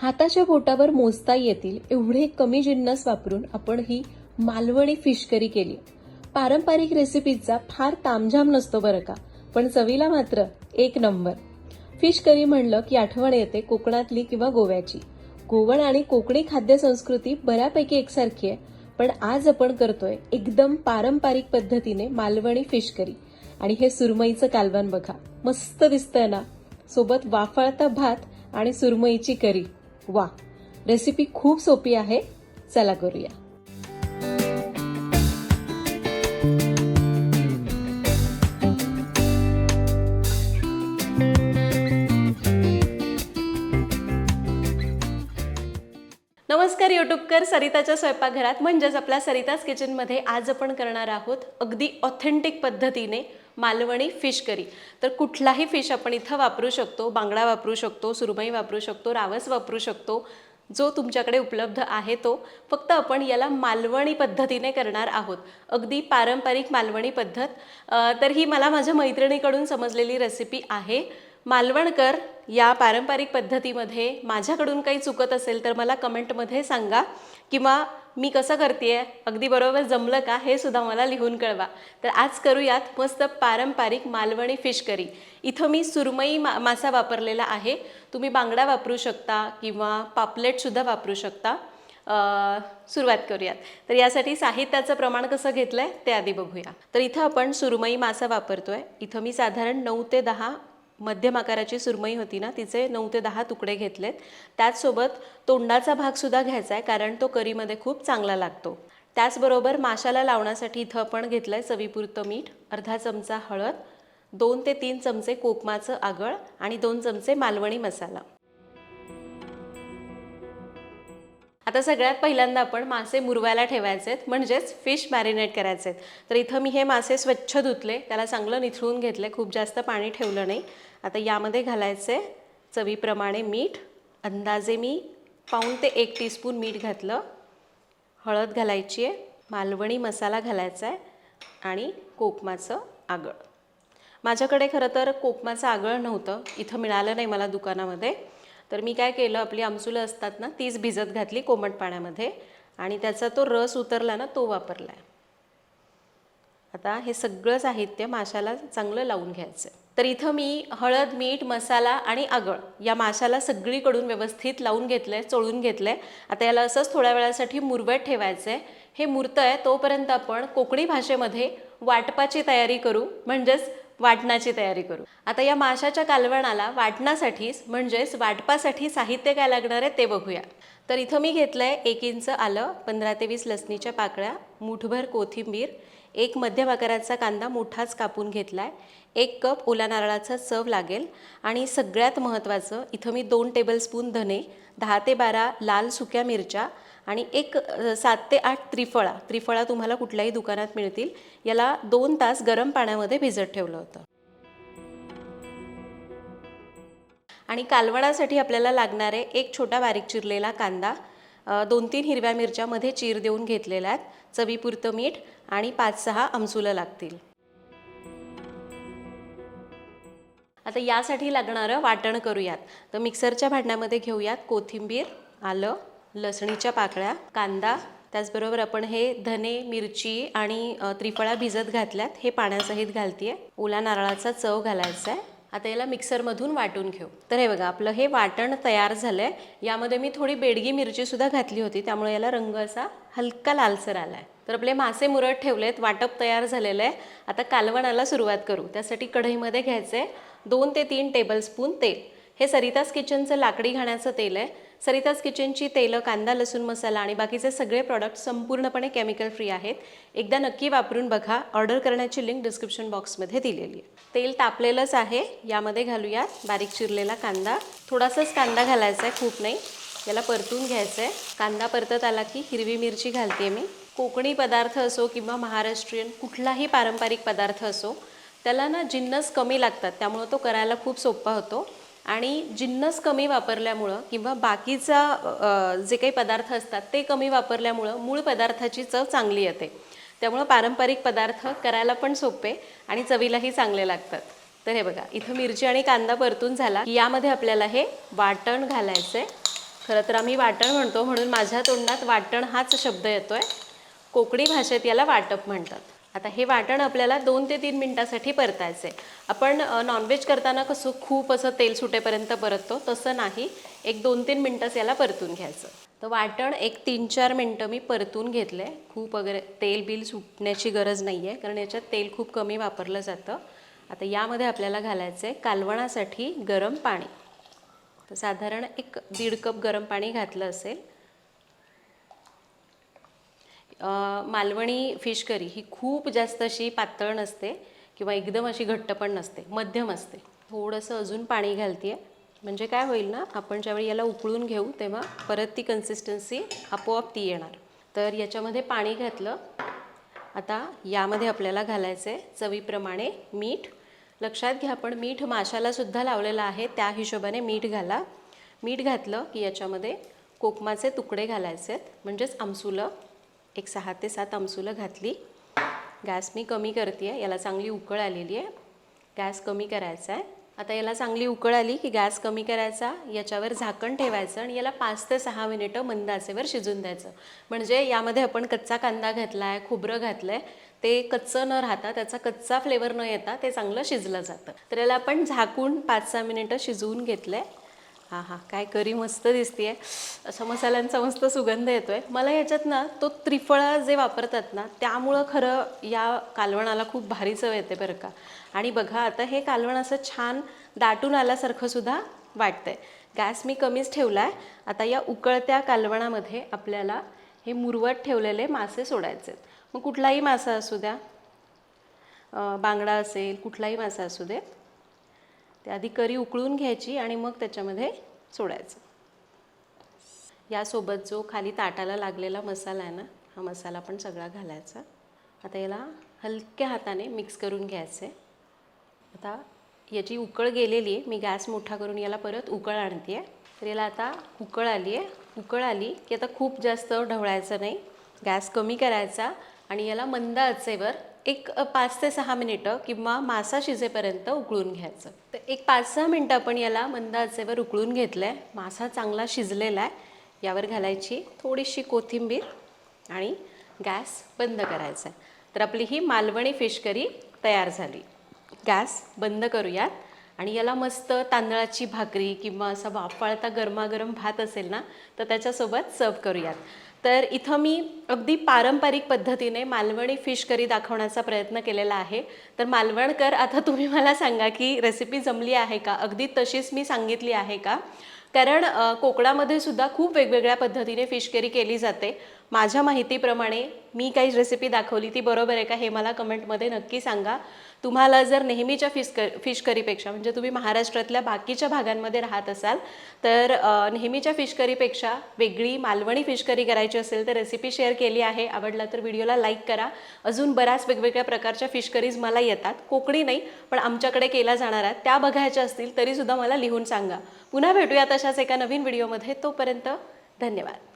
हाताच्या बोटावर मोजता येतील एवढे कमी जिन्नस वापरून आपण ही मालवणी फिश करी केली. पारंपरिक रेसिपीचा फार तामझाम नसतो बरं का पण चवीला मात्र एक नंबर. फिश करी म्हणलं की आठवण येते कोकणातली किंवा गोव्याची. गोवण आणि कोकणी खाद्य संस्कृती बऱ्यापैकी एकसारखी आहे पण आज आपण करतोय एकदम पारंपरिक पद्धतीने मालवणी फिश करी आणि हे सुरमईचं कालवण बघा मस्त दिसतंय ना? सोबत वाफाळता भात आणि सुरमईची करी. वा रेसिपी खूप सोपी आहे. चला करूया. नमस्कार युट्यूबकर सरिताच्या स्वयंपाकघरात म्हणजेच आपल्या सरिताज किचनमध्ये आज आपण करणार आहोत अगदी ऑथेंटिक पद्धतीने मालवणी फिश करी. तर कुठलाही फिश आपण इथं वापरू शकतो बांगडा वापरू शकतो सुरमई वापरू शकतो रावस वापरू शकतो जो तुमच्याकडे उपलब्ध आहे तो. फक्त आपण याला मालवणी पद्धतीने करणार आहोत. अगदी पारंपरिक मालवणी पद्धत. तर ही मला माझ्या मैत्रिणीकडून समजलेली रेसिपी आहे. मालवणकर या पारंपरिक पद्धतीमध्ये माझ्याकडून काही चुकत असेल तर मला कमेंटमध्ये सांगा किंवा मी कसं करते अगदी बरोबर जमलं का? हे सुद्धा मला लिहून कळवा. तर आज करूयात मस्त पारंपरिक मालवणी फिश करी. इथं मी सुरमई मा मासा वापरलेला आहे. तुम्ही बांगडा वापरू शकता किंवा पापलेटसुद्धा वापरू शकता. सुरुवात करूयात. तर यासाठी साहित्याचं प्रमाण कसं घेतलं आहे ते आधी बघूया. तर इथं आपण सुरमई मासा वापरतो आहे इथं मी साधारण नऊ ते दहा मध्यम आकाराची सुरमई होती ना तिचे नऊ ते दहा तुकडे घेतलेत. त्याचसोबत तोंडाचा भागसुद्धा घ्यायचा आहे कारण तो करीमध्ये खूप चांगला लागतो. त्याचबरोबर माशाला लावण्यासाठी इथं आपण घेतलं आहे चवीपुरतं मीठ अर्धा चमचा हळद दोन ते तीन चमचे कोकमाचं आगळ आणि दोन चमचे मालवणी मसाला. आता सगळ्यात पहिल्यांदा आपण मासे मुरवायला ठेवायचे आहेत म्हणजेच फिश मॅरिनेट करायचे आहेत. तर इथं मी हे मासे स्वच्छ धुतले त्याला चांगलं निथळून घेतले खूप जास्त पाणी ठेवलं नाही. आता यामध्ये घालायचे चवीप्रमाणे मीठ अंदाजे मी पाऊण ते एक टीस्पून मीठ घातलं. हळद घालायची आहे मालवणी मसाला घालायचा आहे आणि कोकमाचं आगळ. माझ्याकडे खरं तर कोकमाचं आगळ नव्हतं इथं मिळालं नाही मला दुकानामध्ये. तर मी काय केलं आपली आमसुलं असतात ना तीच भिजत घातली कोमट पाण्यामध्ये आणि त्याचा तो रस उतरला ना तो वापरला आहे आता हे सगळं साहित्य माशाला चांगलं लावून घ्यायचं तर इथं मी हळद मीठ मसाला आणि आगळ या माशाला सगळीकडून व्यवस्थित लावून घेतलं आहे चोळून घेतलं आहे आता याला असंच थोड्या वेळासाठी मुरवत ठेवायचं आहे हे मुरतं आहे तोपर्यंत आपण कोकणी भाषेमध्ये वाटपाची तयारी करू. म्हणजेच वाटणाची तयारी करू. आता या माशाच्या कालवणाला वाटण्यासाठीच म्हणजेच वाटपासाठी साहित्य काय लागणार आहे ते बघूया. तर इथं मी घेतलं आहे एक इंच आलं पंधरा ते वीस लसणीच्या पाकळ्या मुठभर कोथिंबीर एक मध्यम आकाराचा कांदा मोठाच कापून घेतला आहे एक कप ओला नारळाचा चव लागेल आणि सगळ्यात महत्त्वाचं इथं मी दोन टेबलस्पून धने दहा ते बारा लाल सुक्या मिरच्या आणि एक सात ते आठ त्रिफळा त्रिफळा तुम्हाला कुठल्याही दुकानात मिळतील. याला दोन तास गरम पाण्यामध्ये भिजत ठेवलं होतं. आणि कालवणासाठी आपल्याला लागणारे एक छोटा बारीक चिरलेला कांदा दोन तीन हिरव्या मिरच्यामध्ये चीर देऊन घेतलेल्या आहेत चवीपुरतं मीठ आणि पाच सहा आमसुलं लागतील. आता यासाठी लागणारं वाटण करूयात. तर मिक्सरच्या भांड्यामध्ये घेऊयात कोथिंबीर आलं लसणीच्या पाकळ्या कांदा त्याचबरोबर आपण हे धने मिरची आणि त्रिफळा भिजत घातल्यात हे पाण्यासहित घालतीये. ओला नारळाचा चव घालायचा आहे आता याला मिक्सरमधून वाटून घेऊ. तर हे बघा आपलं हे वाटण तयार झालं आहे यामध्ये मी थोडी बेडगी मिरचीसुद्धा घातली होती त्यामुळे याला रंग असा हलका लालसर आला आहे तर आपले मासे मुरत ठेवलेत वाटप तयार झालेलं आहे. आता कालवणाला सुरुवात करू. त्यासाठी कढईमध्ये घ्यायचं आहे दोन ते तीन टेबलस्पून तेल. हे सरिताज किचनचं लाकडी घाण्याचं तेल आहे. सरिताज किचनची तेलं कांदा लसूण मसाला आणि बाकीचे सगळे प्रॉडक्ट संपूर्णपणे केमिकल फ्री आहेत. एकदा नक्की वापरून बघा. ऑर्डर करण्याची लिंक डिस्क्रिप्शन बॉक्समध्ये दिलेली आहे. तेल तापलेलंच आहे. यामध्ये घालूयात बारीक चिरलेला कांदा. थोडासाच कांदा घालायचा आहे खूप नाही. याला परतून घ्यायचं आहे कांदा परतत आला की हिरवी मिरची घालते मी. कोकणी पदार्थ असो किंवा महाराष्ट्रीयन कुठलाही पारंपरिक पदार्थ असो त्याला ना जिन्नस कमी लागतात. त्यामुळं तो करायला खूप सोपा होतो. आणि जिन्नस कमी वापरल्यामुळं किंवा बाकीचा जे काही पदार्थ असतात ते कमी वापरल्यामुळं मूळ पदार्थाची चव चांगली येते. त्यामुळं पारंपरिक पदार्थ करायला पण सोपे आणि चवीलाही चांगले लागतात. तर हे बघा इथं मिरची आणि कांदा परतून झाला. की यामध्ये आपल्याला हे वाटण घालायचं आहे खरं तर आम्ही वाटण म्हणतो म्हणून माझ्या तोंडात वाटण हाच शब्द येतो आहे कोकणी भाषेत याला वाटप म्हणतात. आता हे वाटण आपल्याला दोन ते तीन मिनटासाठी परतायचं आहे आपण नॉनव्हेज करताना कसं खूप असं तेल सुटेपर्यंत परततो तसं नाही. एक दोन तीन मिनटंच याला परतून घ्यायचं. तर वाटण एक तीन चार मिनटं मी परतून घेतलं. आहे खूप वगैरे तेल बिल सुटण्याची गरज नाही आहे कारण याच्यात तेल खूप कमी वापरलं जातं. आता यामध्ये आपल्याला घालायचं आहे कालवणासाठी गरम पाणी. तर साधारण एक दीड कप गरम पाणी घातलं असेल. मालवणी फिश करी ही खूप जास्त अशी पातळ नसते किंवा एकदम अशी घट्ट पण नसते मध्यम असते. थोडंसं अजून पाणी घालते म्हणजे काय होईल ना आपण ज्यावेळी याला उकळून घेऊ तेव्हा परत ती कन्सिस्टन्सी आपोआप ती येणार. तर याच्यामध्ये पाणी घातलं. आता यामध्ये आपल्याला घालायचं आहे चवीप्रमाणे मीठ. लक्षात घ्या आपण मीठ माशालासुद्धा लावलेलं आहे त्या हिशोबाने मीठ घाला. मीठ घातलं की याच्यामध्ये कोकमाचे तुकडे घालायचे आहेत म्हणजेच आमसुलं एक सहा ते सात आमसुलं घातली. गॅस मी कमी करते आहे याला चांगली उकळ आलेली आहे. गॅस कमी करायचा आहे. आता याला चांगली उकळ आली की गॅस कमी करायचा याच्यावर झाकण ठेवायचं आणि याला पाच ते सहा मिनिटं मंद आचेवर शिजून द्यायचं. म्हणजे यामध्ये आपण कच्चा कांदा घातला आहे खोबरं घातलं आहे ते कच्चं न राहता त्याचा कच्चा फ्लेवर न येता ते चांगलं शिजलं जातं. तर याला आपण झाकून पाच सहा मिनिटं शिजवून घेतलं आहे हां हां. काय करी मस्त दिसतीये. असा मसाल्यांचा मस्त सुगंध येतोय. मला याच्यात ना तो त्रिफळा जे वापरतात ना त्यामुळं खरं या कालवणाला खूप भारी चव येते बरं का. आणि बघा आता हे कालवण असं छान दाटून आल्यासारखं सुद्धा वाटतंय. गॅस मी कमीच ठेवला आहे आता या उकळत्या कालवणामध्ये आपल्याला हे मुरवत ठेवलेले मासे सोडायचे आहेत. मग कुठलाही मासा असू द्या बांगडा असेल कुठलाही मासा असू दे आधी करी उकळून घ्यायची आणि मग त्याच्यामध्ये सोडायचं. यासोबत जो खाली ताटाला लागलेला मसाला आहे ना हा मसाला पण सगळा घालायचा. आता याला हलक्या हाताने मिक्स करून घ्यायचं. आहे आता याची उकळ गेलेली आहे मी गॅस मोठा करून याला परत उकळ आणते आहे तर याला आता उकळ आली आहे. उकळ आली की आता खूप जास्त ढवळायचं नाही. गॅस कमी करायचा आणि याला मंद आचेवर एक पाच ते सहा मिनिटं किंवा मासा शिजेपर्यंत उकळून घ्यायचं. तर एक पाच सहा मिनटं आपण याला मंद आचेवर उकळून घेतलं आहे मासा चांगला शिजलेला आहे. यावर घालायची थोडीशी कोथिंबीर आणि गॅस बंद करायचा आहे. तर आपली ही मालवणी फिश करी तयार झाली. गॅस बंद करूयात. आणि याला मस्त तांदळाची भाकरी किंवा असा वाफाळता गरमागरम भात असेल ना तर त्याच्यासोबत सर्व करूयात. तर इथं मी अगदी पारंपरिक पद्धतीने मालवणी फिश करी दाखवण्याचा प्रयत्न केलेला आहे. तर मालवणकर आता तुम्ही मला सांगा की रेसिपी जमली आहे का? अगदी तशीच मी सांगितली आहे का? कारण कोकणामध्ये सुद्धा खूप वेगवेगळ्या पद्धतीने फिश करी केली जाते. माझ्या माहितीप्रमाणे मी काही रेसिपी दाखवली ती बरोबर आहे का हे मला कमेंटमध्ये नक्की सांगा. तुम्हाला जर नेहमीच्या फिश कर फिश करीपेक्षा म्हणजे तुम्ही महाराष्ट्रातल्या बाकीच्या भागांमध्ये राहत असाल तर नेहमीच्या फिश करीपेक्षा वेगळी मालवणी फिश करी करायची असेल तर रेसिपी शेअर केली आहे. आवडला तर व्हिडिओला लाईक करा. अजून बऱ्याच वेगवेगळ्या प्रकारच्या फिश करीज मला येतात. कोकणी नाही पण आमच्याकडे केल्या जाणाऱ्या त्या बघायच्या असतील तरीसुद्धा मला लिहून सांगा. पुन्हा भेटूया तशाच एका नवीन व्हिडिओमध्ये. तोपर्यंत धन्यवाद.